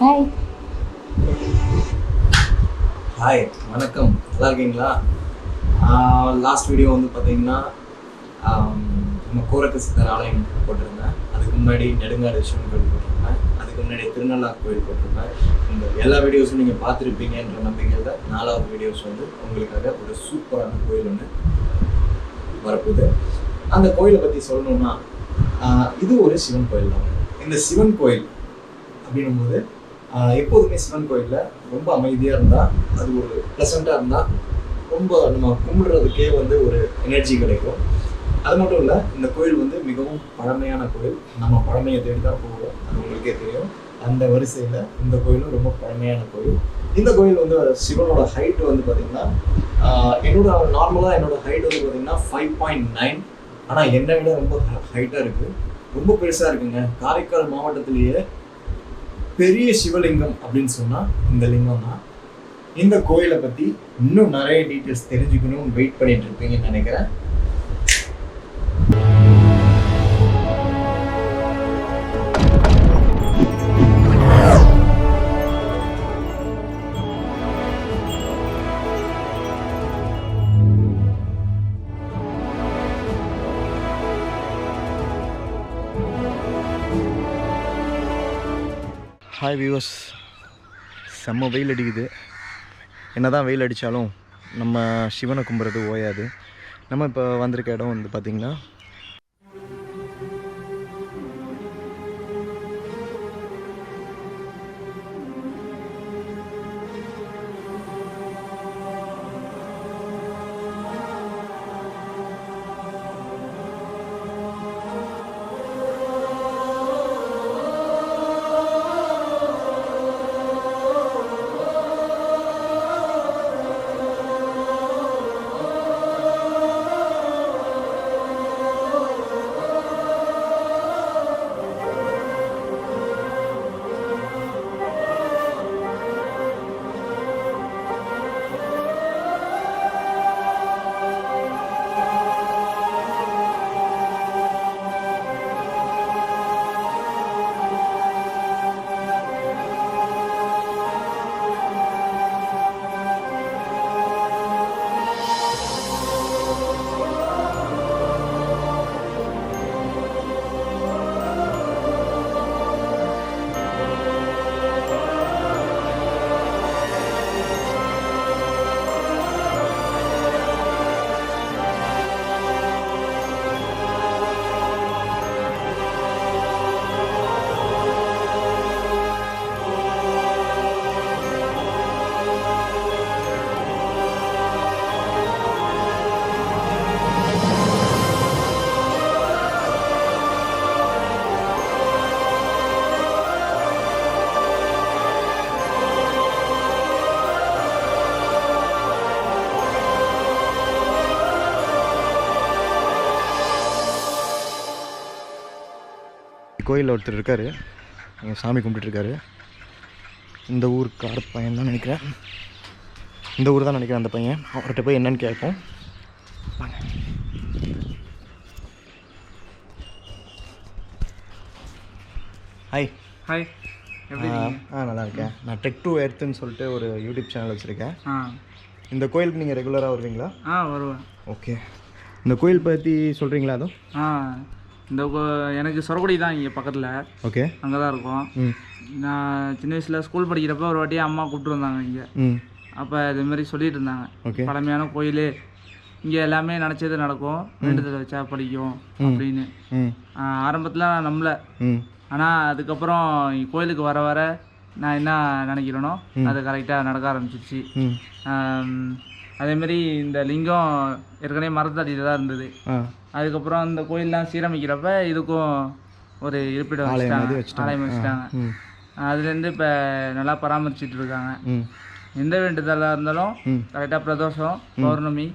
Hi hi வணக்கம். நல்லா இருக்கீங்களா லாஸ்ட் வீடியோ வந்து பார்த்தீங்கன்னா நம்ம கோரக்க சித்தர் ஆலயம் போட்டிருந்தேன். அதுக்கு முன்னாடி நெடுங்காடு சிவன் கோயில் போட்டிருந்தேன். அதுக்கு முன்னாடி திருநள்ளா கோயில் போட்டிருந்தேன். இந்த எல்லா வீடியோஸும் நீங்கள் பார்த்துருப்பீங்கன்ற நம்பிக்கையில் நாலாவது வீடியோஸ் வந்து உங்களுக்காக ஒரு சூப்பரான கோயில் ஒன்று வரப்போகுது. அந்த கோயிலை பற்றி சொல்லணும்னா இது ஒரு சிவன் கோயில் தான் இந்த சிவன் கோயில் அப்படின்னும் போது எப்போதுமே சிவன் கோயிலில் ரொம்ப அமைதியாக இருந்தால் அது ஒரு ப்ளசண்ட்டாக இருந்தால் ரொம்ப நம்ம கும்பிடுறதுக்கே வந்து ஒரு எனர்ஜி கிடைக்கும். அது மட்டும் இல்லை இந்த கோயில் வந்து மிகவும் பழமையான கோயில். நம்ம பழமையை தேடி தான் போவோம். அது உங்களுக்கே தெரியும். அந்த வரிசையில் இந்த கோயிலும் ரொம்ப பழமையான கோயில். இந்த கோயில் வந்து சிவனோட ஹைட் வந்து பார்த்திங்கன்னா என்னோட நார்மலாக என்னோட ஹைட் வந்து பார்த்திங்கன்னா ஃபைவ் பாயிண்ட் நைன் ஆனால் என்னை விட ரொம்ப ஹைட்டாக இருக்குது ரொம்ப பெருசாக இருக்குங்க. காரைக்கால் மாவட்டத்திலேயே பெரிய சிவலிங்கம் அப்படின்னு சொன்னால் இந்த லிங்கம் தான் இந்த கோயிலை பற்றி இன்னும் நிறைய டீட்டெயில்ஸ் தெரிஞ்சுக்கணும்னு வெயிட் பண்ணிட்டு இருப்பீங்கன்னு நினைக்கிறேன். ஹாய் வியூவர்ஸ் செம்ம வெயில் அடிக்குது. என்ன தான் வெயில் அடித்தாலும் நம்ம சிவனை கும்பிட்றது ஓயாது. நம்ம இப்போ வந்திருக்க இடம் வந்து பார்த்திங்கன்னா கோயிலில் ஒருத்தர் இருக்கார். இங்கே சாமி கும்பிட்டுருக்காரு. இந்த ஊருக்கார பையன் தான் நினைக்கிறேன். இந்த ஊர் தான் நினைக்கிறேன் அந்த பையன். அவர்கிட்ட போய் என்னன்னு கேட்போம். வாங்க. ஹாய் ஹாய் ஆ நல்லா இருக்கேன். நான் டெக் டு எர்த்துன்னு சொல்லிட்டு ஒரு யூடியூப் சேனல் வச்சுருக்கேன். இந்த கோயிலுக்கு நீங்கள் ரெகுலராக வருவீங்களா? ஆ வருவேன். ஓகே இந்த கோயில் பற்றி சொல்கிறீங்களா அதுவும்? இந்த எனக்கு சொரக்குடி தான் இங்கே பக்கத்தில். ஓகே. அங்கே தான் இருக்கோம் நான் சின்ன வயசில் ஸ்கூல் படிக்கிறப்ப ஒரு வாட்டி அம்மா கூப்பிட்டு வந்தாங்க இங்கே. அப்போ இதுமாரி சொல்லிட்டு இருந்தாங்க. பழமையான கோயில் இங்கே எல்லாமே நினச்சது நடக்கும். வேண்டுதல் வச்சா படிக்கும் அப்படின்னு. ஆரம்பத்தில் நான் நம்பல. ம். ஆனால் அதுக்கப்புறம் கோயிலுக்கு வர வர நான் என்ன நினைக்கிறேனோ அது கரெக்டாக நடக்க ஆரம்பிச்சிருச்சு அதேமாரி இந்த லிங்கம் ஏற்கனவே மரத்தடியில் தான் இருந்தது. அதுக்கப்புறம் இந்த கோயிலெலாம் சீரமைக்கிறப்ப இதுக்கும் ஒரு இருப்பிடம் வச்சுட்டாங்க. ஆலயம் வச்சுட்டாங்க. அதுலேருந்து இப்போ நல்லா பராமரிச்சிட்டு இருக்காங்க. எந்த வேண்டுதலாக இருந்தாலும். கரெக்டாக பிரதோஷம் பௌர்ணமி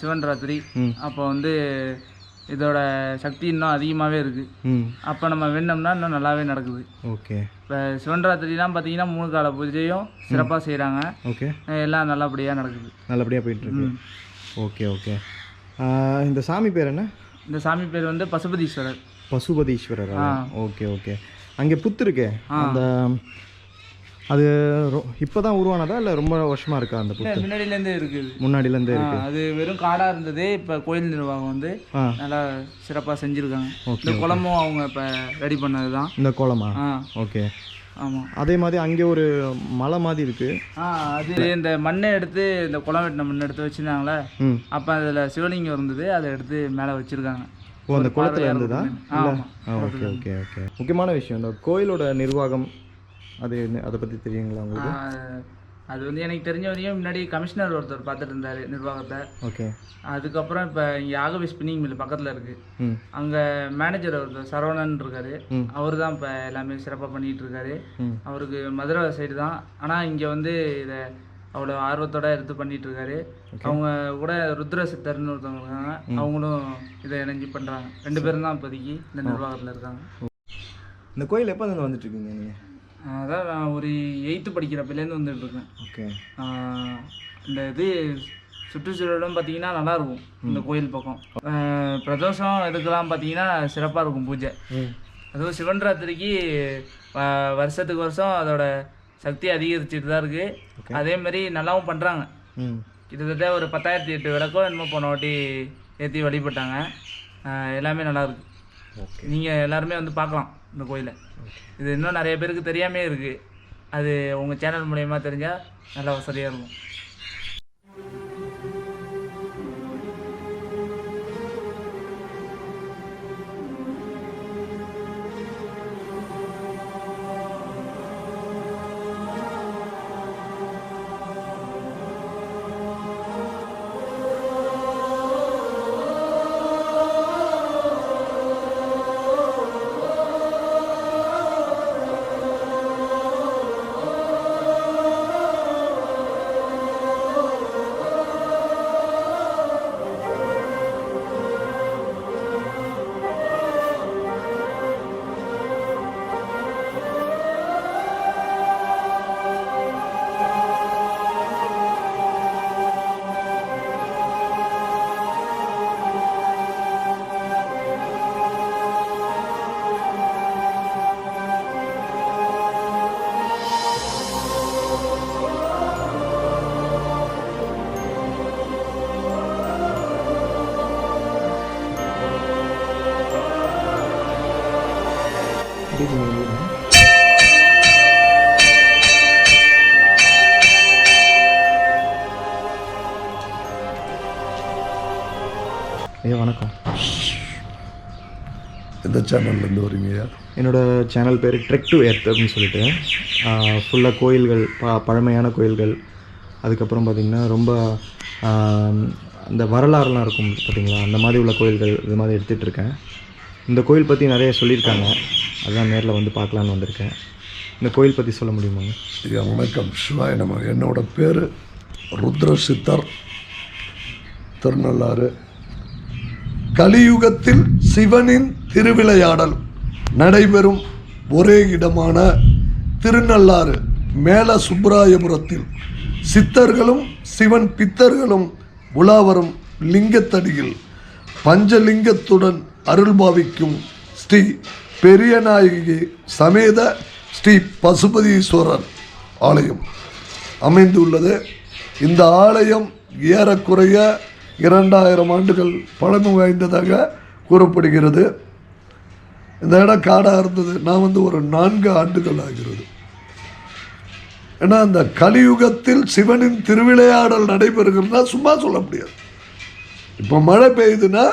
சிவன் ராத்திரி. அப்போ வந்து இதோட சக்தி இன்னும் அதிகமாகவே இருக்குது அப்போ நம்ம வேண்டோம்னா இன்னும் நல்லாவே நடக்குது. ஓகே. இப்போ சிவன் ராத்திரிலாம் பார்த்தீங்கன்னா மூணு கால பூஜையும் சிறப்பாக செய்கிறாங்க ஓகே. எல்லாம் நல்லபடியாக நடக்குது. நல்லபடியாக போயிட்டுருக்கு ஓகே ஓகே. இந்த சாமி பேர் என்ன? இந்த சாமி பேர் வந்து பசுபதீஸ்வரர். பசுபதீஸ்வரர். Okay okay. அங்கே புத்து இருக்கே? அந்த அது இப்போ தான் உருவானதா இல்லை ரொம்ப வருஷமாக இருக்கா அந்த புத்து? முன்னாடியிலேருந்தே இருக்குது. முன்னாடிலேருந்தே ஆ, இருக்கு அது வெறும் காடாக இருந்தது இப்போ கோயில் நிர்வாகம் வந்து நல்லா சிறப்பாக செஞ்சுருக்காங்க. இந்த குளமும் அவங்க இப்போ ரெடி பண்ணது தான் இந்த கோலமா ஆ. ஓகே. ஆமாம் அதே மாதிரி அங்கே ஒரு மலை மாதிரி இருக்குது ஆ அது இந்த மண்ணை எடுத்து இந்த குளம் வெட்டின மண்ணை எடுத்து வச்சுருந்தாங்களே அப்போ அதில் சிவலிங்கம் இருந்தது அதை எடுத்து மேலே வச்சுருக்காங்க. ஓ அந்த குளத்தில் இருந்ததா? ஆ, இல்லை? ஆமா. ஆ ஓகே ஓகே ஓகே. முக்கியமான விஷயம் இந்த கோயிலோட நிர்வாகம் அது அதை பற்றி தெரியுங்களா உங்களுக்கு? அது வந்து எனக்கு தெரிஞ்ச வரையும் முன்னாடி கமிஷனர் ஒருத்தர் பார்த்துட்டு இருந்தார் நிர்வாகத்தை. ஓகே. அதுக்கப்புறம் இப்போ இங்கே ஆகவே ஸ்பின்னிங் மில் பக்கத்தில் இருக்குது ம். அங்கே மேனேஜர் ஒருத்தர் சரவணன் இருக்காரு. அவர் தான் இப்போ எல்லாமே சிறப்பாக பண்ணிகிட்டு இருக்காரு. அவருக்கு மதுரை சைடு தான். ஆனால் இங்கே வந்து இதை அவ்வளோ ஆர்வத்தோட எடுத்து பண்ணிட்டு இருக்காரு. அவங்க கூட ருத்ர சித்தர்னு ஒருத்தவங்க இருக்காங்க. அவங்களும் இதை இணைஞ்சு பண்ணுறாங்க ரெண்டு பேரும் தான் இப்போதைக்கு இந்த நிர்வாகத்தில் இருக்காங்க. இந்த கோயில் எப்போ இருந்து வந்துட்டு இருக்கீங்க நீங்கள் அதான் நான் ஒரு எயித்து படிக்கிறப்பிலேருந்து வந்துட்டு இருக்கேன் ஓகே இந்த இது சுற்றுச்சூழலும் பார்த்தீங்கன்னா நல்லா இருக்கும் இந்த கோயில் பக்கம். பிரதோஷம் இதுக்கெல்லாம் பார்த்தீங்கன்னா சிறப்பாக இருக்கும் பூஜை. அதுவும் சிவன் ராத்திரிக்கு வருஷத்துக்கு வருஷம் அதோட சக்தி அதிகரிச்சுட்டு தான் இருக்குது அதே மாதிரி நல்லாவும் பண்ணுறாங்க கிட்டத்தட்ட ஒரு பத்தாயிரத்தி எட்டு விளக்கோ என்னமோ போன வாட்டி ஏற்றி வழிபட்டாங்க. எல்லாமே நல்லா இருக்கு ஓகே. நீங்கள் எல்லாருமே வந்து பார்க்கலாம். இந்த கோயிலை. இது இன்னும் நிறைய பேருக்கு தெரியாமே இருக்குது அது உங்கள் சேனல் மூலயமா தெரிஞ்சால் நல்லா வசதியாக இருக்கும். ஐயா வணக்கம். எந்த சேனல்லேருந்து வரீங்கய்யா என்னோட சேனல் பேர் ட்ரெக் டு எர்த் அப்படின்னு சொல்லிட்டு ஃபுல்லாக கோயில்கள் ப பழமையான கோயில்கள் அதுக்கப்புறம் பார்த்திங்கன்னா ரொம்ப அந்த வரலாறுலாம் இருக்கும் பார்த்தீங்களா அந்த மாதிரி உள்ள கோயில்கள் இது மாதிரி எடுத்துகிட்டு இருக்கேன். இந்த கோயில் பற்றி நிறைய சொல்லியிருக்காங்க. அதான் நேரில் வந்து பார்க்கலான்னு வந்திருக்கேன். இந்த கோயில் பற்றி சொல்ல முடியுமாங்க ஐயா வணக்கம். சிவாய நம்ம என்னோட பேர் ருத்ர சித்தர் திருநள்ளாறு. கலியுகத்தில் சிவனின் திருவிளையாடல் நடைபெறும் ஒரே இடமான திருநள்ளாறு மேல சுப்பிராயபுரத்தில் சித்தர்களும் சிவன் பித்தர்களும் உலாவரும் லிங்கத்தடியில் பஞ்சலிங்கத்துடன் அருள்பாவிக்கும் ஸ்ரீ பெரியநாயகி சமேத ஸ்ரீ பசுபதீஸ்வரர் ஆலயம். அமைந்துள்ளது. இந்த ஆலயம் ஏறக்குறைய இரண்டாயிரம் ஆண்டுகள் பழமை வாய்ந்ததாக கூறப்படுகிறது. இந்த இடம் காடாக இருந்தது. நான் வந்து ஒரு நான்கு ஆண்டுகள் ஆகிறது. ஏன்னா அந்த கலியுகத்தில் சிவனின் திருவிளையாடல் நடைபெறுகிறதுனா சும்மா சொல்ல முடியாது. இப்போ மழை பெய்யுதுன்னா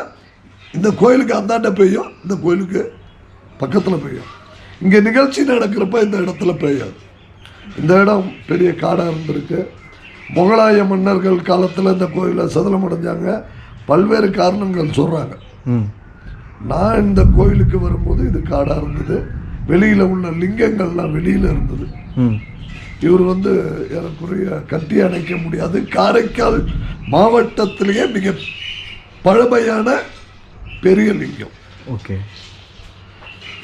இந்த கோயிலுக்கு அந்தாண்ட பெய்யும் இந்த கோயிலுக்கு பக்கத்தில் பெய்யும். இங்கே நிகழ்ச்சி நடக்கிறப்ப இந்த இடத்துல பெய்யாது. இந்த இடம் பெரிய காடாக இருந்திருக்கு. முகலாய மன்னர்கள் காலத்தில் இந்த கோயிலை சதலம் அடைஞ்சாங்க. பல்வேறு காரணங்கள் சொல்கிறாங்க நான் இந்த கோயிலுக்கு வரும்போது இது காடாக இருந்தது. வெளியில் உள்ள லிங்கங்கள்லாம் வெளியில் இருந்தது. இவர் வந்து ஏறக்குறைய கட்டி அணைக்க முடியாது. காரைக்கால் மாவட்டத்திலேயே மிக பழமையான பெரிய லிங்கம். ஓகே.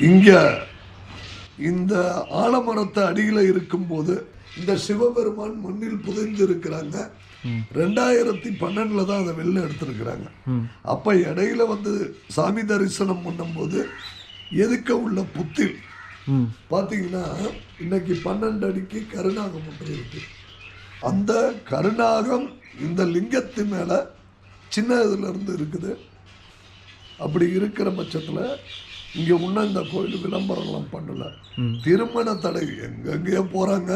இங்கே இந்த ஆலமரத்தை அடியில் இருக்கும்போது இந்த சிவபெருமான் மண்ணில் புதைந்து இருக்கிறாங்க ரெண்டாயிரத்தி பன்னெண்டில் தான் அதை வெளில எடுத்திருக்கிறாங்க. அப்போ இடையில வந்து சாமி தரிசனம் பண்ணும்போது எதுக்க உள்ள புத்தில் பார்த்தீங்கன்னா இன்னைக்கு பன்னெண்டு அடிக்கு கருநாகம் ஒன்று இருக்கு. அந்த கருநாகம் இந்த லிங்கத்து மேலே சின்ன இதுல இருந்து இருக்குது. அப்படி இருக்கிற பட்சத்தில் இங்கே இன்னும் இந்த கோயில் விளம்பரம்லாம் பண்ணல. திருமண தடை எங்கெங்கேயோ போகிறாங்க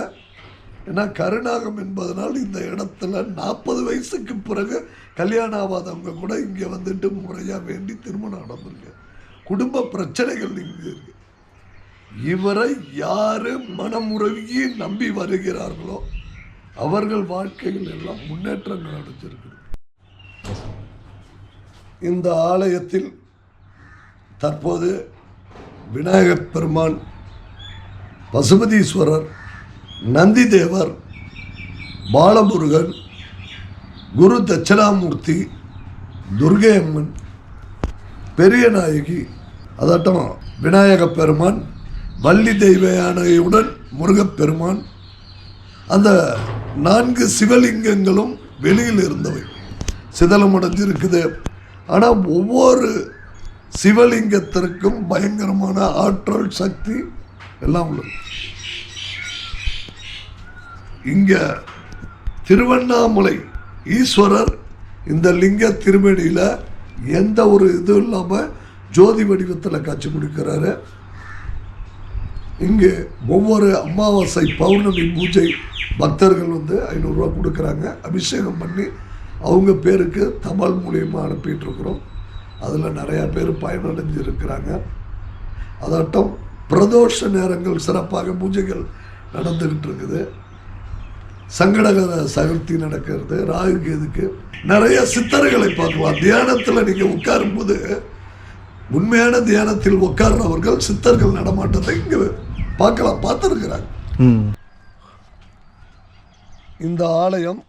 ஏன்னா கருணாகம் என்பதனால் இந்த இடத்துல நாற்பது வயசுக்கு பிறகு கல்யாணம் ஆகாதவங்க கூட இங்கே வந்துட்டு முறையாக வேண்டி திருமணம் நடந்திருக்கு. குடும்ப பிரச்சனைகள் இங்கே இருக்கு. இவரை யாரு மனமுறவியை நம்பி வருகிறார்களோ அவர்கள் வாழ்க்கையில் எல்லாம் முன்னேற்றங்கள் அடைஞ்சிருக்குது. இந்த ஆலயத்தில் தற்போது விநாயகப் பெருமான் பசுபதீஸ்வரர் நந்திதேவர் பாலமுருகன் குரு தட்சிணாமூர்த்தி துர்கை அம்மன் பெரிய நாயகி அதாட்டம் விநாயகப் பெருமான் வள்ளி தெய்வ யானையுடன் முருகப்பெருமான் அந்த நான்கு சிவலிங்கங்களும் வெளியில் இருந்தவை. சிதலமடைஞ்சிருக்குது ஆனால் ஒவ்வொரு சிவலிங்கத்திற்கும் பயங்கரமான ஆற்றல் சக்தி எல்லாம் உள்ளது. இங்க திருவண்ணாமலை ஈஸ்வரர் இந்த லிங்க திருமணியில் எந்த ஒரு இதுவும் இல்லாமல் ஜோதி வடிவத்தில் காட்சி கொடுக்கிறாரு. இங்கே ஒவ்வொரு அமாவாசை பௌர்ணமி பூஜை பக்தர்கள் வந்து ஐநூறுரூவா கொடுக்குறாங்க. அபிஷேகம் பண்ணி அவங்க பேருக்கு தமிழ் மூலியமாக அனுப்பிட்டுருக்குறோம் அதில் நிறையா பேர் பயனடைஞ்சு இருக்கிறாங்க அதாட்டம் பிரதோஷ நேரங்கள் சிறப்பாக பூஜைகள் நடந்துக்கிட்டு இருக்குது. சங்கடகர சதுர்த்தி நடக்கிறது ராகு கேதுக்கு நிறைய சித்தர்களை பார்க்கலாம். தியானத்தில் நீங்கள் உட்காரும்போது உண்மையான தியானத்தில் உட்கார்றவர்கள் சித்தர்கள் நடமாட்டத்தை இங்கே பார்க்கலாம் பார்த்துருக்குறாங்க இந்த ஆலயம்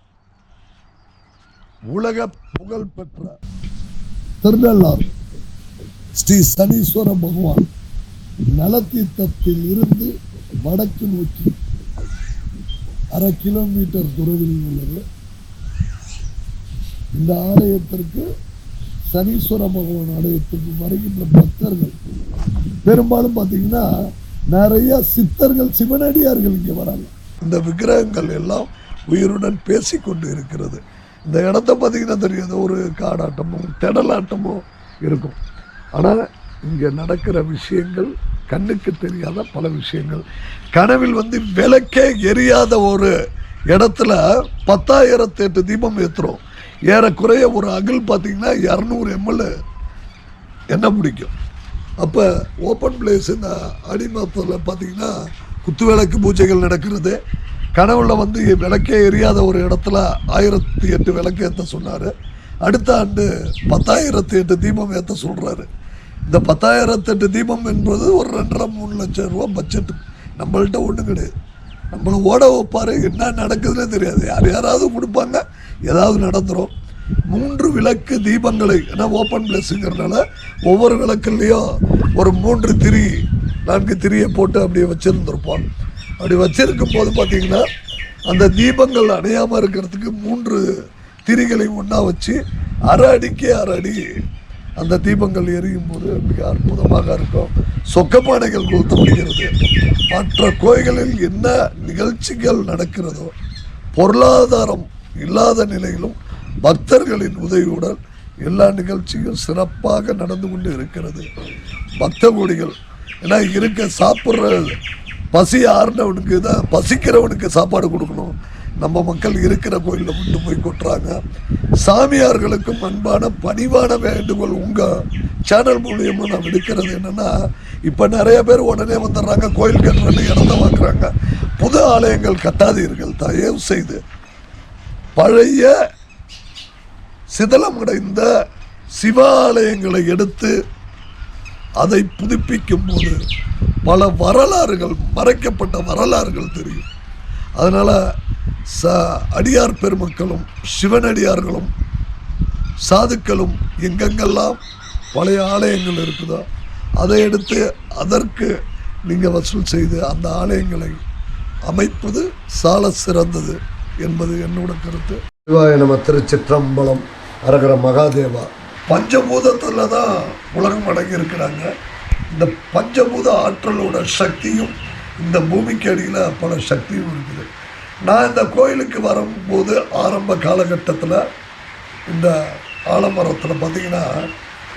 உலக புகழ் பெற்ற திருநள்ளார் ஸ்ரீ சனீஸ்வர பகவான் நலத்தீர்த்தத்தில் இருந்து வடக்கு நோக்கி அரை கிலோமீட்டர் தொலைவில் உள்ளது. இந்த ஆலயத்திற்கு சனீஸ்வர பகவான் ஆலயத்துக்கு வருகின்ற பக்தர்கள் பெரும்பாலும் பார்த்தீங்கன்னா நிறைய சித்தர்கள் சிவனடியார்கள் இங்கே வராங்க. இந்த விக்கிரகங்கள் எல்லாம் உயிருடன் பேசிக்கொண்டு இருக்கிறது. இந்த இடத்த பார்த்தீங்கன்னா தெரியாது ஒரு காடாட்டமோ திடலாட்டமோ இருக்கும். ஆனால் இங்கே நடக்கிற விஷயங்கள் கண்ணுக்கு தெரியாத பல விஷயங்கள். கனவில் வந்து விளக்கே எரியாத ஒரு இடத்துல பத்தாயிரத்து எட்டு தீபம் ஏற்றுறோம் ஏறக்குறைய ஒரு அகில் பார்த்தீங்கன்னா இரநூறு எம்எல்ஏ என்ன பிடிக்கும். அப்போ ஓப்பன் பிளேஸ் இந்த ஆடி பார்த்தீங்கன்னா குத்து விளக்கு பூஜைகள் நடக்கிறது. கனவுல வந்து விளக்கே எரியாத ஒரு இடத்துல ஆயிரத்தி எட்டு விளக்கு ஏற்ற சொன்னார். அடுத்த ஆண்டு பத்தாயிரத்தி எட்டு தீபம் ஏற்ற சொல்கிறாரு இந்த பத்தாயிரத்தெட்டு தீபம் என்பது ஒரு ரெண்டரை மூணு லட்சம் ரூபா பட்ஜெட் நம்மள்கிட்ட ஒன்றும் கிடையாது. நம்மளை ஓட வைப்பார். என்ன நடக்குதுன்னே தெரியாது. யார் யாராவது கொடுப்பாங்க. ஏதாவது நடந்துடும் மூன்று விளக்கு தீபங்களை ஏன்னா ஓப்பன் பிளேஸுங்கிறனால ஒவ்வொரு விளக்குலேயும் ஒரு மூன்று திரி நான்கு திரியை போட்டு அப்படியே வச்சுருந்துருப்போம். அப்படி வச்சுருக்கும் போது பார்த்திங்கன்னா அந்த தீபங்கள் அணையாமல் இருக்கிறதுக்கு மூன்று திரிகளை ஒன்றா வச்சு அரை அடிக்கு அரை அடி அந்த தீபங்கள் எரியும் போது மிக அற்புதமாக இருக்கும். சொக்கப்பானைகள் கொளுத்தப்படுகிறது. மற்ற கோயில்களில் என்ன நிகழ்ச்சிகள் நடக்கிறதோ பொருளாதாரம் இல்லாத நிலையிலும் பக்தர்களின் உதவியுடன் எல்லா நிகழ்ச்சியும் சிறப்பாக நடந்து கொண்டு இருக்கிறது. பக்த கோடிகள் ஏன்னா இருக்க சாப்பிட்ற பசி ஆறுனவனுக்கு தான் பசிக்கிறவனுக்கு சாப்பாடு கொடுக்கணும். நம்ம மக்கள் இருக்கிற கோயிலில் கொண்டு போய் கொட்டுறாங்க. சாமியார்களுக்கும் அன்பான பணிவான வேண்டுகோள் உங்கள் சேனல் மூலியமாக நான் விடுக்கிறது என்னென்னா இப்போ நிறைய பேர் உடனே வந்துடுறாங்க கோயில் கட்டுறது இடத்த வாங்குறாங்க. புது ஆலயங்கள் கட்டாதீர்கள் தயவு செய்து. பழைய சிதலமடைந்த சிவாலயங்களை எடுத்து அதை புதுப்பிக்கும் போது பல வரலாறுகள் மறைக்கப்பட்ட வரலாறுகள் தெரியும். அதனால் ச அடியார் பெருமக்களும் சிவனடியார்களும் சாதுக்களும் எங்கெங்கெல்லாம் பழைய ஆலயங்கள் இருக்குதோ அதை எடுத்து அதற்கு நீங்கள் வசூல் செய்து அந்த ஆலயங்களை அமைப்பது சால சிறந்தது என்பது என்னோட கருத்து. சிவாய நம திருச்சிற்றம்பலம் அரகர மகாதேவா. பஞ்சபூதத்தில் தான் உலகம் அடங்கி இருக்கிறாங்க இந்த பஞ்சபூத ஆற்றலோட சக்தியும் இந்த பூமிக்கு அடியில் பல சக்தியும் இருக்குது. நான் இந்த கோயிலுக்கு வரும்போது ஆரம்ப காலகட்டத்தில் இந்த ஆலமரத்தில் பார்த்தீங்கன்னா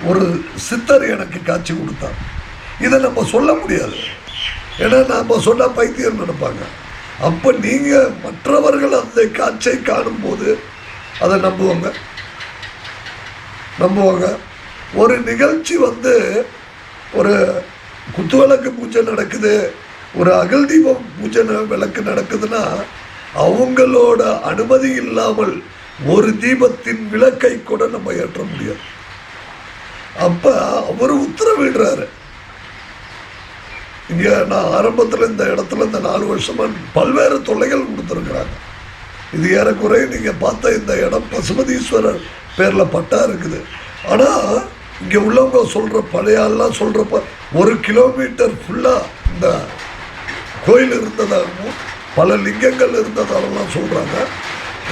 ஒரு சித்தர் எனக்கு காட்சி கொடுத்தார். இதை நம்ம சொல்ல முடியாது. ஏன்னா நம்ம சொன்னால் பைத்தியம் நினைப்பாங்க. அப்போ நீங்கள் மற்றவர்கள் அந்த காட்சியை காணும்போது அதை நம்புவாங்க. நம்புவாங்க. ஒரு நிகழ்ச்சி வந்து ஒரு குத்துவிளக்கு பூஜை நடக்குது ஒரு அகல் தீபம் பூஜை விளக்கு நடக்குதுன்னா அவங்களோட அனுமதி இல்லாமல் ஒரு தீபத்தின் விளக்கை கூட நம்ம ஏற்ற முடியாது. அப்ப அவர் உத்தரவிடுறாரு. இங்க நான் ஆரம்பத்தில் இந்த இடத்துல இந்த நாலு வருஷமா பல்வேறு தொல்லைகள் கொடுத்துருக்குறாங்க. இது ஏறக்குறைய நீங்க பார்த்த இந்த இடம் பசுமதீஸ்வரர் பேர்ல பட்டா இருக்குது. ஆனா இங்க உள்ளவங்க சொல்ற பழையாலாம் சொல்கிறப்ப சொல்றப்ப ஒரு கிலோமீட்டர் ஃபுல்லா இந்த கோயில் இருந்ததாகவும் பல லிங்கங்கள் இருந்ததாலலாம் சொல்கிறாங்க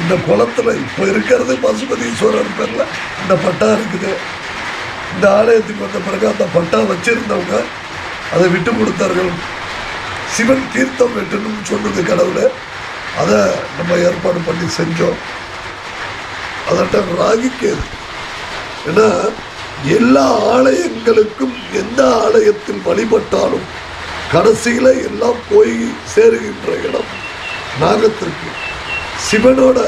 இந்த குளத்தில் இப்போ இருக்கிறது பசுபதீஸ்வரர் பேரில் இந்த பட்டா இருக்குது. இந்த ஆலயத்துக்கு வந்த பிறகு அந்த பட்டா வச்சிருந்தவங்க அதை விட்டு கொடுத்தார்கள். சிவன் தீர்த்தம் வெட்டணும்னு சொன்னது கடவுள். அதை நம்ம ஏற்பாடு பண்ணி செஞ்சோம். அதட்ட ராகிக்கேது ஏன்னா எல்லா ஆலயங்களுக்கும் எந்த ஆலயத்தில் வழிபட்டாலும் கடைசியில் எல்லாம் போய் சேருகின்ற இடம் நாகத்திற்கு. சிவனோட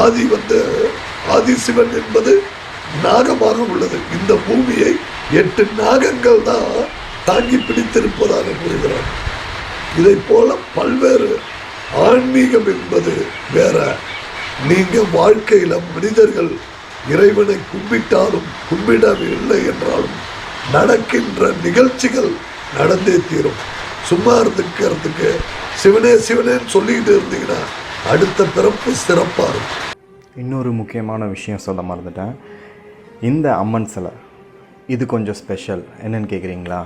ஆதி வந்து ஆதி சிவன் என்பது நாகமாக உள்ளது. இந்த பூமியை எட்டு நாகங்கள் தான் தாங்கி பிடித்திருப்பதாக கூறுகிறார். இதை போல பல்வேறு ஆன்மீகம் என்பது வேற. நீங்க வாழ்க்கையில மனிதர்கள் இறைவனை கும்பிட்டாலும் கும்பிடவில்லை என்றாலும் நடக்கின்ற நிகழ்ச்சிகள் நடந்தே தீரும். சும்மா இருந்துக்கிறதுக்கு சிவனே சிவனேன்னு சொல்லிக்கிட்டு இருந்தீங்கன்னா அடுத்த பிறப்பு சிறப்பாக இருக்கும். இன்னொரு முக்கியமான விஷயம் சொல்ல மறந்துட்டேன். இந்த அம்மன் சிலை இது கொஞ்சம் ஸ்பெஷல் என்னன்னு கேட்குறீங்களா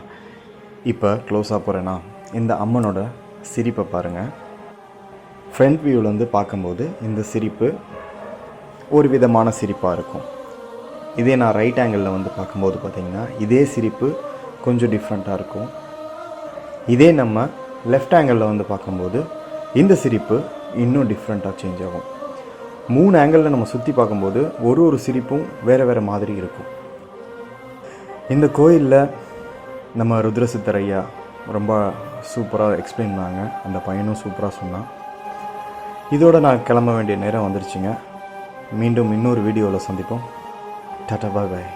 இப்போ க்ளோஸாக போகிறேன்னா இந்த அம்மனோட சிரிப்பை பாருங்கள் ஃப்ரண்ட் வியூவிலேருந்து பார்க்கும்போது இந்த சிரிப்பு ஒரு விதமான சிரிப்பாக இருக்கும். இதே நான் ரைட் ஆங்கிளில் வந்து பார்க்கும்போது பார்த்திங்கன்னா இதே சிரிப்பு கொஞ்சம் டிஃப்ரெண்ட்டாக இருக்கும். இதே நம்ம லெஃப்ட் ஆங்கிளில் வந்து பார்க்கும்போது இந்த சிரிப்பு இன்னும் டிஃப்ரெண்ட்டாக சேஞ்ச் ஆகும். மூணு ஆங்கிளில் நம்ம சுற்றி பார்க்கும்போது ஒரு ஒரு சிரிப்பும் வேறு வேறு மாதிரி இருக்கும். இந்த கோயிலில் நம்ம ருத்ரசித்தர் ஐயா ரொம்ப சூப்பராக எக்ஸ்பிளைன் பண்ணாங்க. அந்த பையனும் சூப்பராக சொன்னான். இதோடு நான் கிளம்ப வேண்டிய நேரம் வந்துருச்சுங்க. மீண்டும் இன்னொரு வீடியோவில் சந்திப்போம். டாட்டா பாய் பாய்